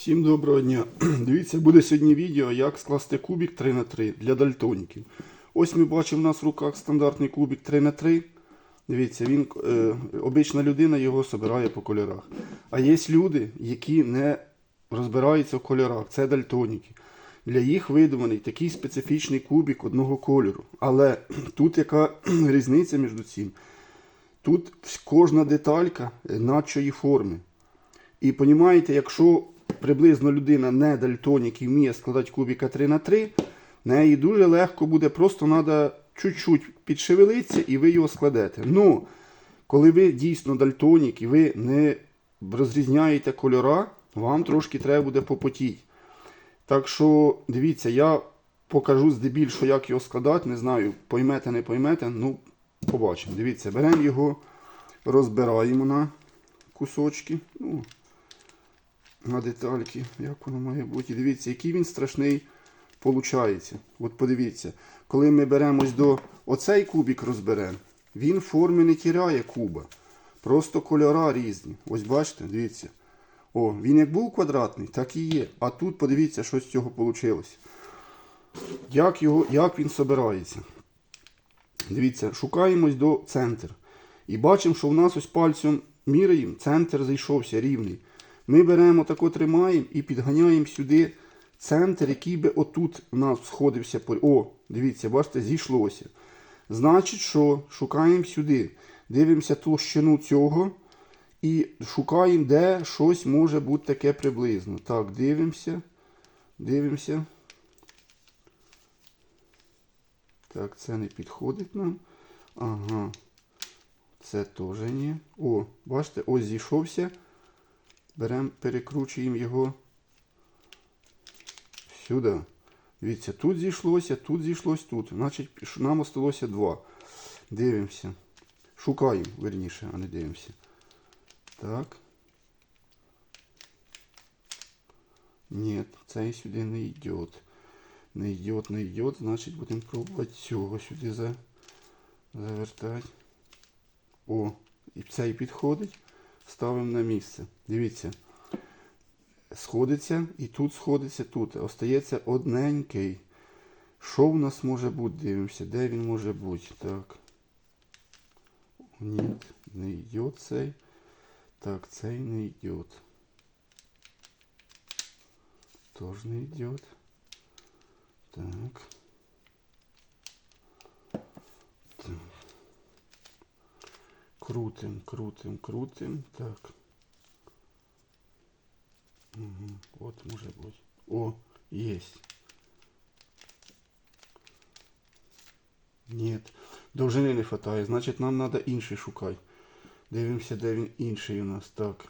Всім доброго дня. Дивіться, буде сьогодні відео, як скласти кубик 3х3 для дальтоніків. Ось ми бачимо, у нас в руках стандартний кубик 3х3. Дивіться, він, е, обична людина його збирає по кольорах. А є люди, які не розбираються в кольорах. Це дальтоніки. Для їх видуманий такий специфічний кубик одного кольору. Але тут яка різниця між цим? Тут кожна деталька е, надчої форми. І розумієте, якщо приблизно людина не дальтонік і вміє складати кубіка 3 на 3, неї дуже легко буде, просто треба чуть-чуть підшевелитися і ви його складете. Ну, коли ви дійсно дальтонік і ви не розрізняєте кольора, вам трошки треба буде попотіти. Так що, дивіться, я покажу здебільшого, як його складати. Не знаю, поймете, не поймете. Ну, побачимо. Дивіться, беремо його, розбираємо на кусочки. Ну, на детальки, як воно має бути. Дивіться, який він страшний получається. От подивіться, коли ми беремось до оцей кубик розберемо, він форми не тіряє куба. Просто кольора різні. Ось бачите, дивіться. О, він як був квадратний, так і є. А тут подивіться, що з цього вийшло. Як, його, як він собирається. Дивіться, шукаємось до центру. І бачимо, що в нас ось пальцем міряємо, центр зайшовся рівний. Ми беремо тако тримаємо і підганяємо сюди центр, який би отут у нас сходився. О, дивіться, бачите, зійшлося. Значить, що шукаємо сюди. Дивимося товщину цього і шукаємо, де щось може бути таке приблизно. Так, дивимося. Дивимося. Так, це не підходить нам. Ага. Це теж ні. О, бачите, ось зійшовся. Беремо, перекручуємо його сюди. Дивіться, тут зійшлося, тут зійшлося, тут. Значить, нам осталося два. Дивимося. Шукаємо, верніше, а не дивимося. Так. Ні, цей сюди не йде. Не йде, не йде. Значить, будемо пробувати цього сюди за... завертати. О, і цей підходить. Ставимо на місце. Дивіться. Сходиться і тут сходиться тут. Остається одненький. Що в нас може бути? Дивимося, де він може бути. Так. Ні, не йде цей. Так, цей не йде. Тоже не йде. Так. Крутим, крутим, крутим. Так. Угу. Вот може бути. О, есть. Нет. Довжини не хватає. Значить нам треба інший шукати. Дивимося, де він інший у нас. Так.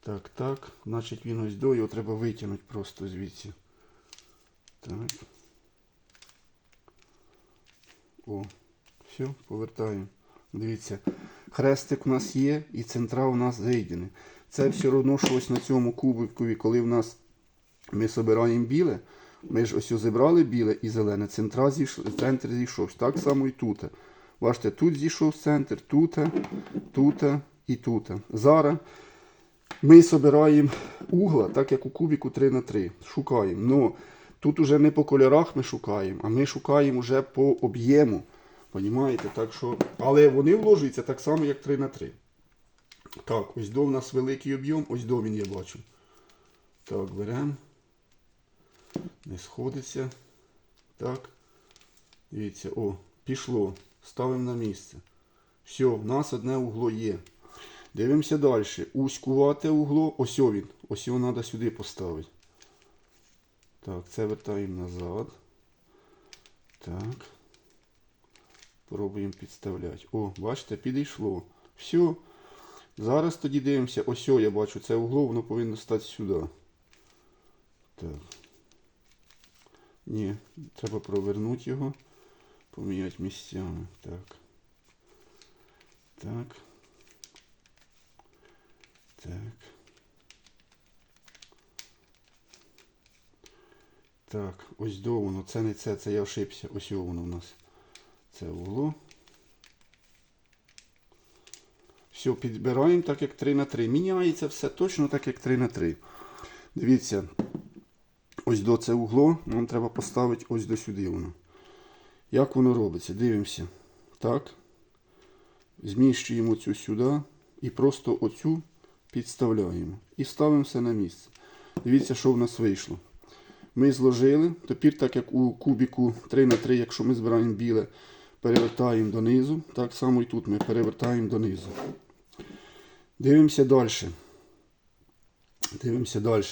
Так, так. Значить він ось до, його треба витягнути просто звідси. Так. О, все, повертаємо. Дивіться, хрестик у нас є і центра у нас зайдені. Це все одно, що на цьому кубикові, коли в нас ми збираємо біле, ми ж ось зібрали біле і зелене, центра зійш... центр зійшов. Так само і тут. Бачите, тут зійшов центр, тут, тут і тут. Зараз ми збираємо угла, так як у кубіку 3 на 3 Шукаємо. Но тут уже не по кольорах ми шукаємо, а ми шукаємо вже по об'єму. Понімаєте? Так що... Але вони вложуються так само, як 3 на 3 Так, ось до в нас великий об'єм, ось до він я бачу. Так, беремо. Не сходиться. Так. Дивіться, о, пішло. Ставимо на місце. Все, в нас одне угло є. Дивимося далі. Узькувате угло. Ось він. Ось його треба сюди поставити. Так, це вертаємо назад. Так. Пробуємо підставляти. О, бачите, підійшло. Все. Зараз тоді дивимося. Ось я бачу це угло, воно повинно стати сюди. Так. Ні, треба провернути його. Поміняти місцями. Так. Так. Так. Так, ось до воно. Це не це, це я ошибся. Ось о воно у нас. Це угло. Все, підбираємо так, як 3 на 3. Міняється все точно так, як 3 на 3. Дивіться, ось до це угло нам треба поставити ось до сюди воно. Як воно робиться? Дивимося. Так. Зміщуємо цю сюди і просто оцю підставляємо. І ставимо все на місце. Дивіться, що в нас вийшло. Ми зложили. Тепер, так як у кубіку 3 на 3 якщо ми збираємо біле, перевертаємо донизу. Так само і тут ми перевертаємо донизу. Дивимося далі. Дивимося далі.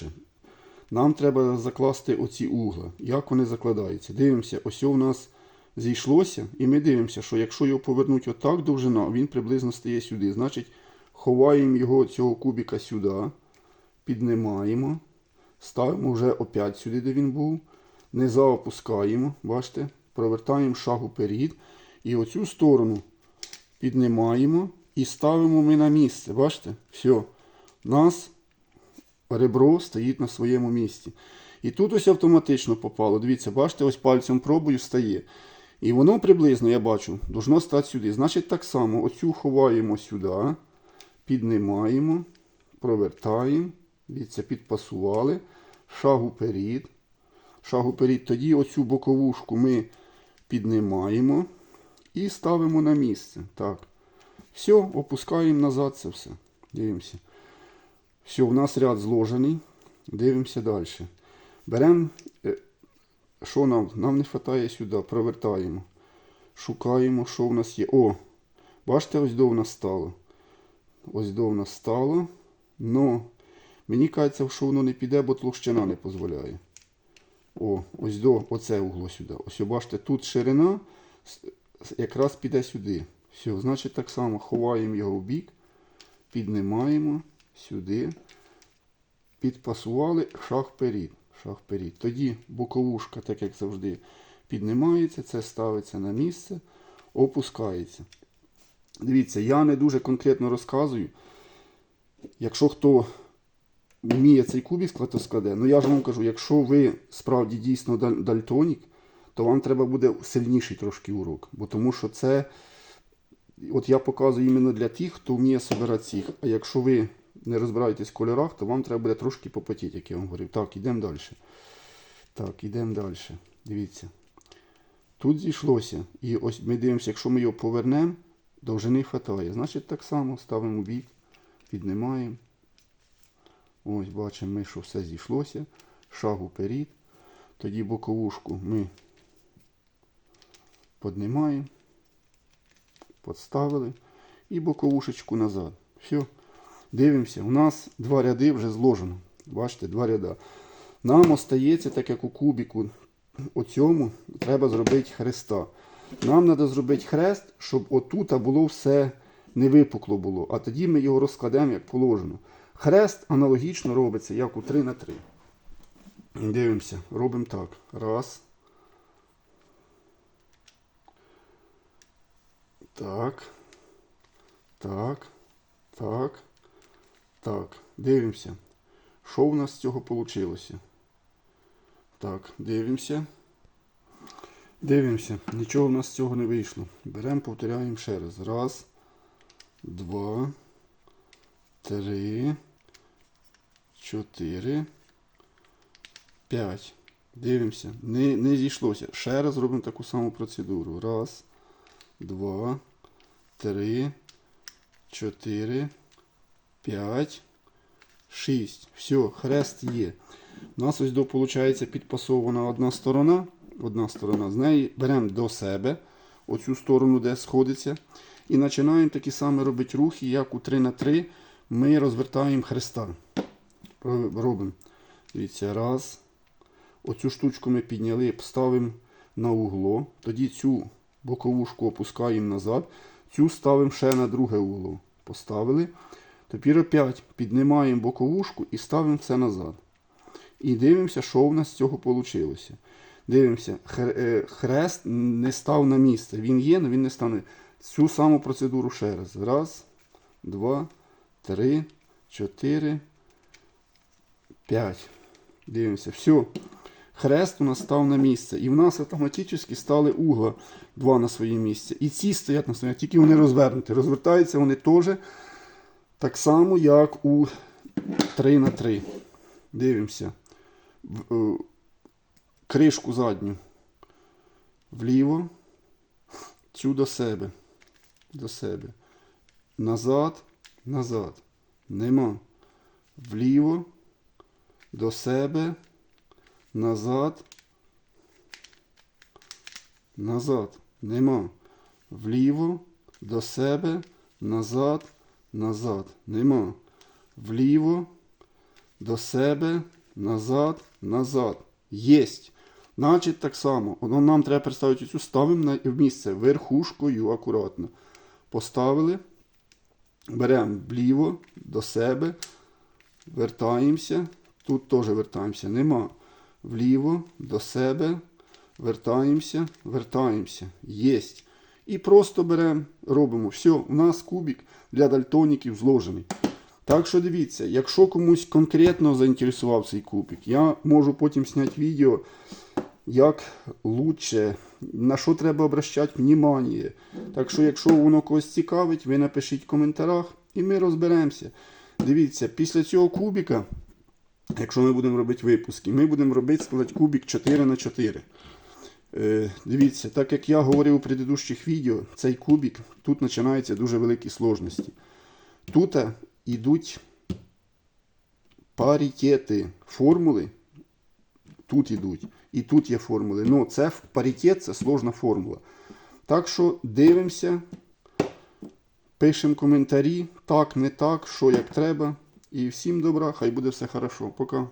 Нам треба закласти оці угла. Як вони закладаються? Дивимося, ось у нас зійшлося, і ми дивимося, що якщо його повернути отак довжина, він приблизно стає сюди. Значить, ховаємо його цього кубіка сюди, піднімаємо, ставимо вже опять сюди, де він був. Низа опускаємо, бачите, провертаємо шаг уперед. І оцю сторону піднімаємо і ставимо ми на місце. Бачите? Все. У нас ребро стоїть на своєму місці. І тут ось автоматично попало. Дивіться, бачите, ось пальцем пробую, стає. І воно приблизно, я бачу, должно стати сюди. Значить, так само оцю ховаємо сюди, піднімаємо, провертаємо. Дивіться, підпасували. Шаг уперед. Шаг уперед. Тоді оцю боковушку ми піднімаємо і ставимо на місце. Так. Все, опускаємо назад це все. Дивимося. Все, у нас ряд зложений. Дивимося далі. Беремо, е, що нам? Нам не вистачає сюди, провертаємо. Шукаємо, що в нас є. О! Бачите, ось до нас стало. Ось до нас стало. Но мені кажеться, що воно не піде, бо тлущина не дозволяє. О, ось до оце угло сюди. Ось бачите, тут ширина якраз піде сюди. Все, значить так само ховаємо його в бік, піднімаємо сюди, підпасували шаг вперед. Шаг вперед. Тоді боковушка, так як завжди, піднімається, це ставиться на місце, опускається. Дивіться, я не дуже конкретно розказую. Якщо хто вміє цей кубик склад, то складе. Ну я ж вам кажу, якщо ви справді дійсно даль- дальтонік, то вам треба буде сильніший трошки урок. Бо тому що це, от я показую іменно для тих, хто вміє собирати цих. А якщо ви не розбираєтесь в кольорах, то вам треба буде трошки попотіти, як я вам говорив. Так, йдемо далі. Так, йдемо далі. Дивіться. Тут зійшлося. І ось ми дивимося, якщо ми його повернемо, довжини хватає. Значить так само ставимо бік, піднімаємо. Ось бачимо ми, що все зійшлося. Шаг уперед. Тоді боковушку ми піднімаємо, підставили і боковушечку назад. Все. Дивимося, у нас два ряди вже зложено. Бачите, два ряда. Нам остається, так як у кубіку, оцьому треба зробити хреста. Нам треба зробити хрест, щоб отут було все не випукло було. А тоді ми його розкладемо як положено. Хрест аналогічно робиться, як у 3 на 3. Дивимося, робимо так. Раз. Так. Так. Так. Так. Дивимося. Що в нас з цього вийшло? Так, дивимося. Дивимося. Нічого в нас з цього не вийшло. Беремо, повторяємо ще раз. Раз, два, три, чотири, п'ять. Дивимося. Не, не зійшлося. Ще раз робимо таку саму процедуру. Раз, два, три, чотири, п'ять, шість. Все, хрест є. У нас ось до виходить підпасована одна сторона. Одна сторона з неї беремо до себе оцю сторону, де сходиться. І починаємо такі самі робити рухи, як у 3 на 3 ми розвертаємо хреста. Робимо. Дивіться, раз. Оцю штучку ми підняли, ставимо на угло. Тоді цю боковушку опускаємо назад. Цю ставимо ще на друге угло. Поставили. Тепер опять піднімаємо боковушку і ставимо це назад. І дивимося, що в нас з цього вийшло. Дивимося, е, хрест не став на місце. Він є, але він не став на Цю саму процедуру ще раз. Раз, два, три, чотири, п'ять. Дивимося. Все. Хрест у нас став на місце. І в нас автоматично стали угла два на своє місце. І ці стоять на своє, тільки вони розвернуті. Розвертаються вони теж так само, як у 3 на 3. Дивимося. Е, кришку задню. Вліво. Цю до себе. До себе. Назад. Назад. Нема. Вліво. До себе. Назад. Назад. Нема. Вліво. До себе. Назад. Назад. Нема. Вліво. До себе. Назад. Назад. Єсть. Значить, так само. Воно нам треба представити цю ставимо в місце верхушкою акуратно. Поставили. Беремо вліво до себе. Вертаємося. Тут теж вертаємося. Нема. Вліво до себе. Вертаємося, вертаємося. Єсть. І просто беремо, робимо. Все, у нас кубик для дальтоніків зложений. Так що дивіться, якщо комусь конкретно заінтересував цей кубик, я можу потім зняти відео, як лучше, на що треба обращати внимание. Так що, якщо воно когось цікавить, ви напишіть в коментарях і ми розберемося. Дивіться, після цього кубика, якщо ми будемо робити випуски, ми будемо робити складати кубик 4 на 4 Е, Дивіться, так як я говорив у предыдущих відео, цей кубик, тут починаються дуже великі сложності. Тут йдуть паритети формули. Тут йдуть. І тут є формули. Ну, це в- паритет це сложна формула. Так що дивимося, пишемо коментарі, так, не так, що як треба. І всім добра, хай буде все хорошо. Пока.